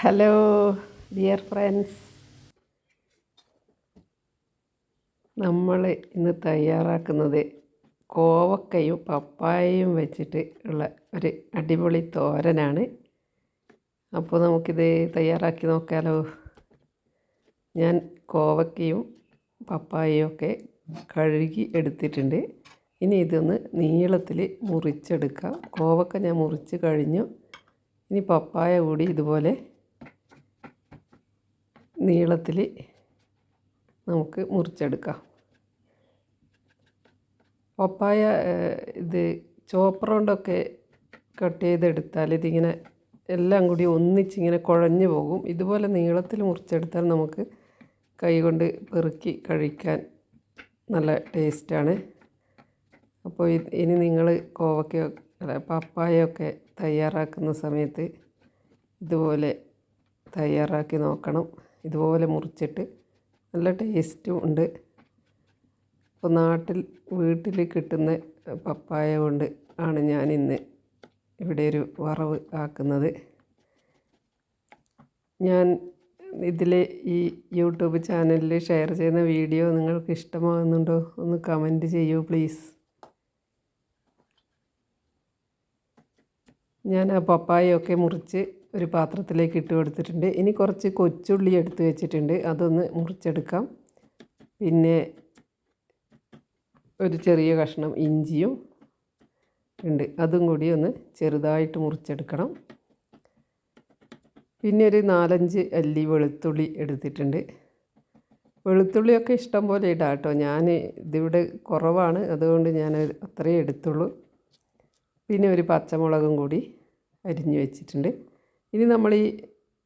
Hello dear friends നമ്മൾ ഇന്ന് തയ്യാറാക്കുന്നത് കോവക്കയും പപ്പായയും വെച്ചിട്ട് ഉള്ള ഒരു അടിപൊളി തോരനാണ്. അപ്പോൾ നമുക്കിത് തയ്യാറാക്കി നോക്കാലോ. ഞാൻ കോവക്കയും പപ്പായയും ഒക്കെ കഴുകി എടുത്തിട്ടുണ്ട്. ഇനി ഇതൊന്ന് നീളത്തിൽ മുറിച്ചെടുക്കാം. കോവക്ക ഞാൻ മുറിച്ച് കഴിഞ്ഞു. ഇനി പപ്പായ കൂടി ഇതുപോലെ നീളത്തിൽ നമുക്ക് മുറിച്ചെടുക്കാം. പപ്പായ ഇത് ചോപ്പർ കൊണ്ടൊക്കെ കട്ട് ചെയ്തെടുത്താൽ ഇതിങ്ങനെ എല്ലാം കൂടി ഒന്നിച്ചിങ്ങനെ കുഴഞ്ഞു പോകും. ഇതുപോലെ നീളത്തിൽ മുറിച്ചെടുത്താൽ നമുക്ക് കൈ കൊണ്ട് പെറുക്കി കഴിക്കാൻ നല്ല ടേസ്റ്റാണ്. അപ്പോൾ ഇനി നിങ്ങൾ കോവക്കയോ അല്ല പപ്പായൊക്കെ തയ്യാറാക്കുന്ന സമയത്ത് ഇതുപോലെ തയ്യാറാക്കി നോക്കണം. ഇതുപോലെ മുറിച്ചിട്ട് നല്ല ടേസ്റ്റും ഉണ്ട്. അപ്പോൾ നാട്ടിൽ വീട്ടിൽ കിട്ടുന്ന പപ്പായ കൊണ്ട് ആണ് ഇന്ന് ഇവിടെ ഒരു വറവ് ആക്കുന്നത്. ഞാൻ ഇതിലെ ഈ യൂട്യൂബ് ചാനലിൽ ഷെയർ ചെയ്യുന്ന വീഡിയോ നിങ്ങൾക്ക് ഇഷ്ടമാകുന്നുണ്ടോ? ഒന്ന് കമന്റ് ചെയ്യൂ പ്ലീസ് ഞാൻ ആ പപ്പായൊക്കെ മുറിച്ച് ഒരു പാത്രത്തിലേക്ക് ഇട്ട് കൊടുത്തിട്ടുണ്ട്. ഇനി കുറച്ച് കൊച്ചുള്ളി എടുത്ത് വെച്ചിട്ടുണ്ട്. അതൊന്ന് മുറിച്ചെടുക്കാം. പിന്നെ ഒരു ചെറിയ കഷ്ണം ഇഞ്ചിയും ഉണ്ട്. അതും കൂടി ഒന്ന് ചെറുതായിട്ട് മുറിച്ചെടുക്കണം. പിന്നെ ഒരു നാലഞ്ച് അല്ലി വെളുത്തുള്ളി എടുത്തിട്ടുണ്ട്. വെളുത്തുള്ളിയൊക്കെ ഇഷ്ടം പോലെ ഇടാം കേട്ടോ. ഞാൻ ഇതിവിടെ കുറവാണ്. അതുകൊണ്ട് ഞാൻ അത്രയേ എടുത്തുള്ളൂ. പിന്നെ ഒരു പച്ചമുളകും കൂടി അരിഞ്ഞു വെച്ചിട്ടുണ്ട്. ഇനി നമ്മൾ ഈ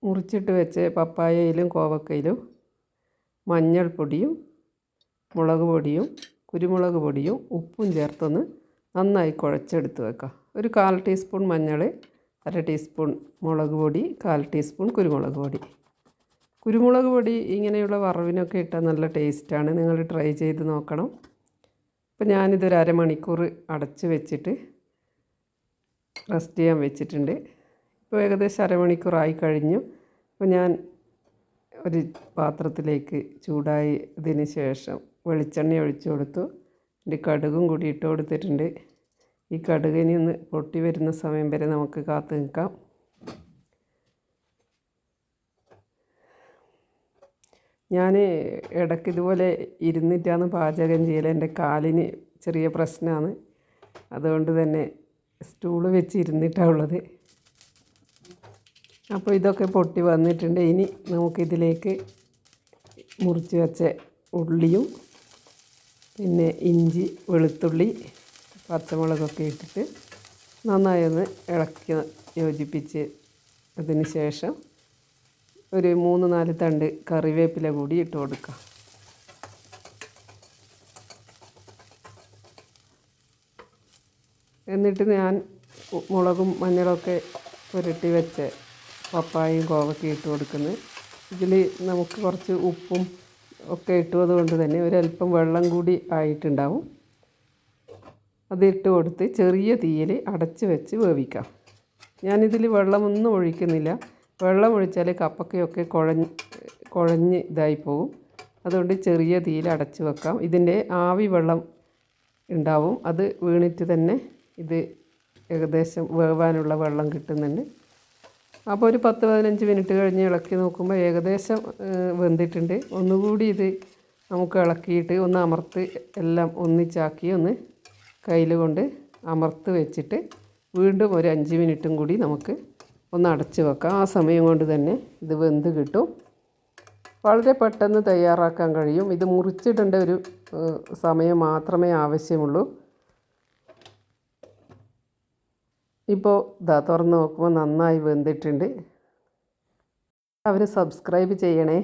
മുറിച്ചിട്ട് വെച്ച പപ്പായയിലും കോവക്കയിലും മഞ്ഞൾപ്പൊടിയും മുളക് പൊടിയും കുരുമുളക് പൊടിയും ഉപ്പും ചേർത്തൊന്ന് നന്നായി കുഴച്ചെടുത്ത് വെക്കാം. ഒരു കാൽ ടീസ്പൂൺ മഞ്ഞൾ അര ടീസ്പൂൺ മുളക് പൊടി കാൽ ടീസ്പൂൺ കുരുമുളക് പൊടി. കുരുമുളക് പൊടി ഇങ്ങനെയുള്ള വറവിനൊക്കെ ഇട്ടാൽ നല്ല ടേസ്റ്റാണ്. നിങ്ങൾ ട്രൈ ചെയ്ത് നോക്കണം. അപ്പോൾ ഞാനിതൊരു അരമണിക്കൂർ അടച്ച് വെച്ചിട്ട് റെസ്റ്റ് ചെയ്യാൻ വെച്ചിട്ടുണ്ട്. ഇപ്പോൾ ഏകദേശം അരമണിക്കൂറായി കഴിഞ്ഞു അപ്പോൾ ഞാൻ ഒരു പാത്രത്തിലേക്ക് ചൂടായതിന് ശേഷം വെളിച്ചെണ്ണ ഒഴിച്ചു കൊടുത്തു. എന്റെ കടുകും കൂടി ഇട്ട് കൊടുത്തിട്ടുണ്ട്. ഈ കടുകിനി ഒന്ന് പൊട്ടി വരുന്ന സമയം വരെ നമുക്ക് കാത്തു നിൽക്കാം. ഞാൻ ഇടയ്ക്ക് ഇതുപോലെ ഇരുന്നിട്ടാണ് പാചകം ചെയ്യൽ എന്റെ കാലിന് ചെറിയ പ്രശ്നമാണ്. അതുകൊണ്ട് തന്നെ സ്റ്റൂൾ വെച്ച് ഇരുന്നിട്ടാണ് ഉള്ളത്. അപ്പോൾ ഇതൊക്കെ പൊട്ടി വന്നിട്ടുണ്ട്. ഇനി നമുക്കിതിലേക്ക് മുറിച്ച് വെച്ച ഉള്ളിയും പിന്നെ ഇഞ്ചി വെളുത്തുള്ളി പച്ചമുളകൊക്കെ ഇട്ടിട്ട് നന്നായി ഒന്ന് ഇളക്കി യോജിപ്പിച്ച് അതിന് ശേഷം ഒരു മൂന്ന് നാല് തണ്ട് കറിവേപ്പില കൂടി ഇട്ട് കൊടുക്കാം. എന്നിട്ട് ഞാൻ മുളകും മഞ്ഞളൊക്കെ പുരട്ടി വെച്ച് പപ്പായയും കോവക്കയും ഇട്ട് കൊടുക്കുന്നത് ഇതിൽ നമുക്ക് കുറച്ച് ഉപ്പും ഒക്കെ ഇട്ടത് കൊണ്ട് തന്നെ ഒരല്പം വെള്ളം കൂടി ആയിട്ടുണ്ടാവും. അതിട്ട് കൊടുത്ത് ചെറിയ തീയിൽ അടച്ച് വെച്ച് വേവിക്കാം. ഞാനിതിൽ വെള്ളമൊന്നും ഒഴിക്കുന്നില്ല. വെള്ളം ഒഴിച്ചാൽ കപ്പക്കയൊക്കെ കുഴഞ്ഞ് കുഴഞ്ഞ് ഇതായി പോകും അതുകൊണ്ട് ചെറിയ തീയിൽ അടച്ച് വെക്കാം. ഇതിന്റെ ആവി വെള്ളം ഉണ്ടാവും. അത് വീണിട്ട് തന്നെ ഇത് ഏകദേശം വേവാനുള്ള വെള്ളം കിട്ടുന്നുണ്ട്. അപ്പോൾ ഒരു പത്ത് പതിനഞ്ച് മിനിറ്റ് കഴിഞ്ഞ് ഇളക്കി നോക്കുമ്പോൾ ഏകദേശം വെന്തിട്ടുണ്ട്. ഒന്നുകൂടി ഇത് നമുക്ക് ഇളക്കിയിട്ട് ഒന്ന് അമർത്ത് എല്ലാം ഒന്നിച്ചാക്കി ഒന്ന് കയ്യിൽ കൊണ്ട് അമർത്ത് വെച്ചിട്ട് വീണ്ടും ഒരു അഞ്ച് മിനിറ്റും കൂടി നമുക്ക് ഒന്ന് അടച്ച് വെക്കാം. ആ സമയം കൊണ്ട് തന്നെ ഇത് വെന്ത് കിട്ടും. വളരെ പെട്ടെന്ന് തയ്യാറാക്കാൻ കഴിയും. ഇത് മുറിച്ചിടേണ്ട ഒരു സമയം മാത്രമേ ആവശ്യമുള്ളൂ. ഇപ്പോൾ ഇതാ തുറന്ന് നോക്കുമ്പോൾ നന്നായി വെന്തിട്ടുണ്ട്. അവർ സബ്സ്ക്രൈബ് ചെയ്യണേ.